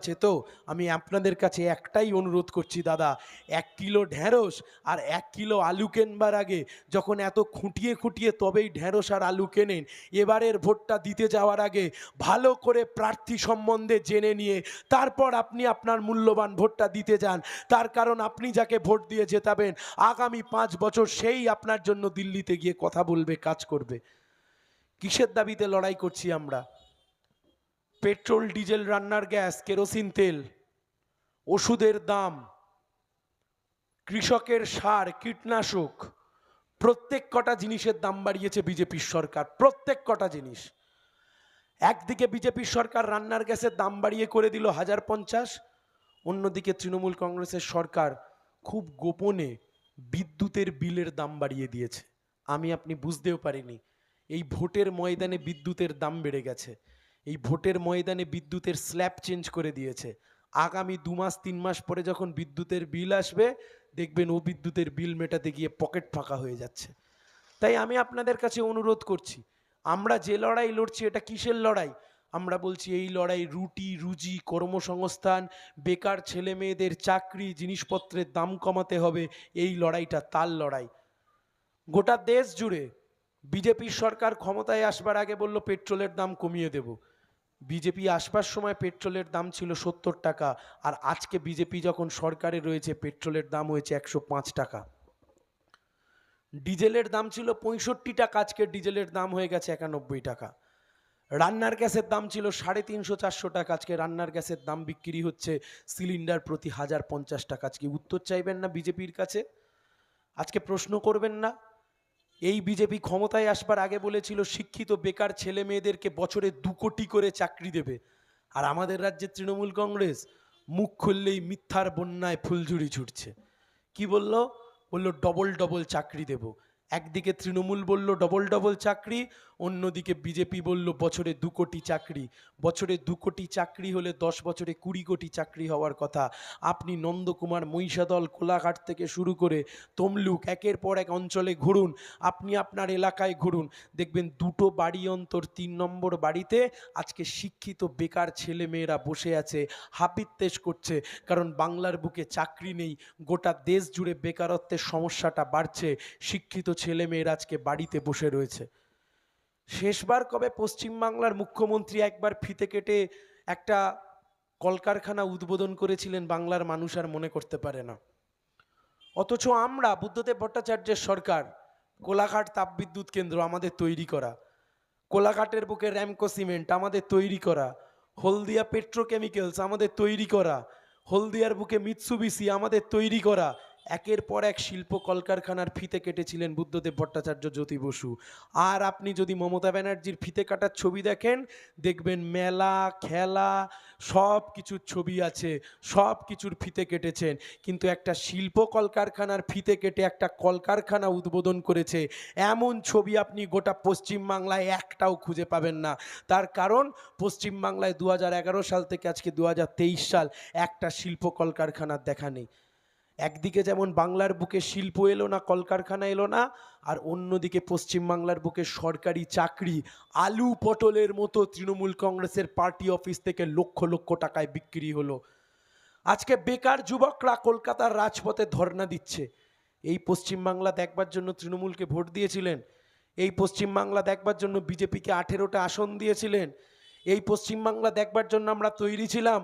আছে তো? আমি আপনাদের কাছে একটাই অনুরোধ করছি, দাদা। এক কিলো ঢ্যাঁড়স আর এক কিলো আলু কেনবার আগে যখন এত খুঁটিয়ে খুঁটিয়ে তবেই ঢ্যাঁড়স আর আলু কেনেন, এবারের ভোটটা দিতে যাওয়ার আগে ভালো করে প্রার্থী সম্বন্ধে জেনে নিয়ে তারপর আপনি আপনার মূল্যবান ভোটটা দিতে যান। তার কারণ আপনি যাকে ভোট দিয়ে জেতাবেন, আগামী পাঁচ বছর সেই আপনার জন্য দিল্লিতে গিয়ে কথা বলবে, কাজ করবে। কিসের দাবিতে লড়াই করছি আমরা? পেট্রোল, ডিজেল, রান্নার গ্যাস, কেরোসিন, তেল, ওষুধের দাম, কৃষকের সার, কীটনাশক, প্রত্যেক কটা জিনিসের দাম বাড়িয়েছে বিজেপির সরকার, প্রত্যেক কটা জিনিস। একদিকে বিজেপির সরকার রান্নার গ্যাসের দাম বাড়িয়ে করে দিল হাজার পঞ্চাশ, অন্যদিকে তৃণমূল কংগ্রেসের সরকার খুব গোপনে বিদ্যুতের বিলের দাম বাড়িয়ে দিয়েছে। আমি আপনি বুঝতেও পারিনি, এই ভোটের ময়দানে বিদ্যুতের দাম বেড়ে গেছে। এই ভোটের ময়দানে বিদ্যুতের স্ল্যাব চেঞ্জ করে দিয়েছে। আগামী দু মাস, তিন মাস পরে যখন বিদ্যুতের বিল আসবে, দেখবেন ও বিদ্যুতের বিল মেটাতে গিয়ে পকেট ফাঁকা হয়ে যাচ্ছে। তাই আমি আপনাদের কাছে অনুরোধ করছি, আমরা যে লড়াই লড়ছি এটা কিসের লড়াই? আমরা বলছি এই লড়াই রুটি, রুজি, কর্মসংস্থান, বেকার ছেলে মেয়েদের চাকরি, জিনিসপত্রের দাম কমাতে হবে, এই লড়াইটা তার লড়াই। গোটা দেশ জুড়ে বিজেপির সরকার ক্ষমতায় আসবার আগে বলল, পেট্রোলের দাম কমিয়ে দেব। বিজেপি আসবার সময় পেট্রোলের দাম ছিল সত্তর টাকা, আর আজকে বিজেপি যখন সরকারে রয়েছে, পেট্রোলের দাম হয়েছে একশো পাঁচ টাকা। ডিজেলের দাম ছিল পঁয়ষট্টি টাকা, আজকে ডিজেলের দাম হয়ে গেছে একানব্বই টাকা। রান্নার গ্যাসের দাম ছিল সাড়ে তিনশো চারশো টাকা, আজকে রান্নার গ্যাসের দাম বিক্রি হচ্ছে সিলিন্ডার প্রতি হাজার পঞ্চাশ টাকা। আজকে উত্তর চাইবেন না বিজেপির কাছে? আজকে প্রশ্ন করবেন না? এই বিজেপি ক্ষমতায় আসবার আগে বলেছিল, শিক্ষিত বেকার ছেলে মেয়েদেরকে বছরে দু কোটি করে চাকরি দেবে। আর আমাদের রাজ্যে তৃণমূল কংগ্রেস মুখ খুললেই মিথ্যার বন্যায় ফুলঝুরি ছুটছে। কি বলল? বলল, ডবল ডবল চাকরি দেব। একদিকে তৃণমূল বলল ডবল ডবল চাকরি, অন্যদিকে বিজেপি বলল বছরে দু কোটি চাকরি। বছরে দু কোটি চাকরি হলে দশ বছরে কুড়ি কোটি চাকরি হওয়ার কথা। আপনি নন্দকুমার মহিষাদল কোলাঘাট থেকে শুরু করে তমলুক একের পর এক অঞ্চলে ঘুরুন। আপনি আপনার এলাকায় ঘুরুন। দেখবেন দুটো বাড়ি অন্তর তিন নম্বর বাড়িতে আজকে শিক্ষিত বেকার ছেলে মেয়েরা বসে আছে হাপিত্তেশ করছে। কারণ বাংলার বুকে চাকরি নেই, গোটা দেশ জুড়ে বেকারত্বের সমস্যাটা বাড়ছে। শিক্ষিত ছেলে মেয়েরা আজকে বাড়িতে বসে রয়েছে। শেষবার কবে পশ্চিমবাংলার মুখ্যমন্ত্রী একবার ফিতে কেটে একটা কলকারখানা উদ্বোধন করেছিলেন বাংলার মানুষ আর মনে করতে পারে না। অথচ আমরা, বুদ্ধদেব ভট্টাচার্যের সরকার, কোলাঘাট তাপবিদ্যুৎ কেন্দ্র আমাদের তৈরি করা, কোলাঘাটের বুকে র্যামকো সিমেন্ট আমাদের তৈরি করা, হলদিয়া পেট্রোকেমিক্যালস আমাদের তৈরি করা, হলদিয়ার বুকে মিৎসুবিসি আমাদের তৈরি করা একের পর এক শিল্প কলকারখানার ফিতে কেটেছিলেন বুদ্ধদেব ভট্টাচার্য জ্যোতি বসু। আর আপনি যদি মমতা ব্যানার্জির ফিতে কাটার ছবি দেখেন, দেখবেন মেলা, খেলা সব কিছুর ছবি আছে সব কিছুর ফিতে কেটেছেন। কিন্তু একটা শিল্প কলকারখানার ফিতে কেটে একটা কলকারখানা উদ্বোধন করেছে, এমন ছবি আপনি গোটা পশ্চিমবাংলায় একটাও খুঁজে পাবেন না। তার কারণ, পশ্চিমবাংলায় দু হাজার এগারো সাল থেকে আজকে দুহাজার তেইশ সাল একটা শিল্প কলকারখানার দেখা নেই। একদিকে যেমন বাংলার বুকে শিল্প এলো না, কলকারখানা এলো না, আর অন্যদিকে পশ্চিমবাংলার বুকে সরকারি চাকরি, আলু পটলের মতো তৃণমূল কংগ্রেসের পার্টি অফিস থেকে লক্ষ লক্ষ টাকায় বিক্রি হলো। আজকে বেকার যুবকরা কলকাতার রাজপথে ধর্ণা দিচ্ছে। এই পশ্চিমবাংলা দেখবার জন্য তৃণমূলকে ভোট দিয়েছিলেন। এই পশ্চিমবাংলা দেখবার জন্য বিজেপিকে আঠেরোটা আসন দিয়েছিলেন। এই পশ্চিমবাংলা দেখবার জন্য আমরা তৈরি ছিলাম।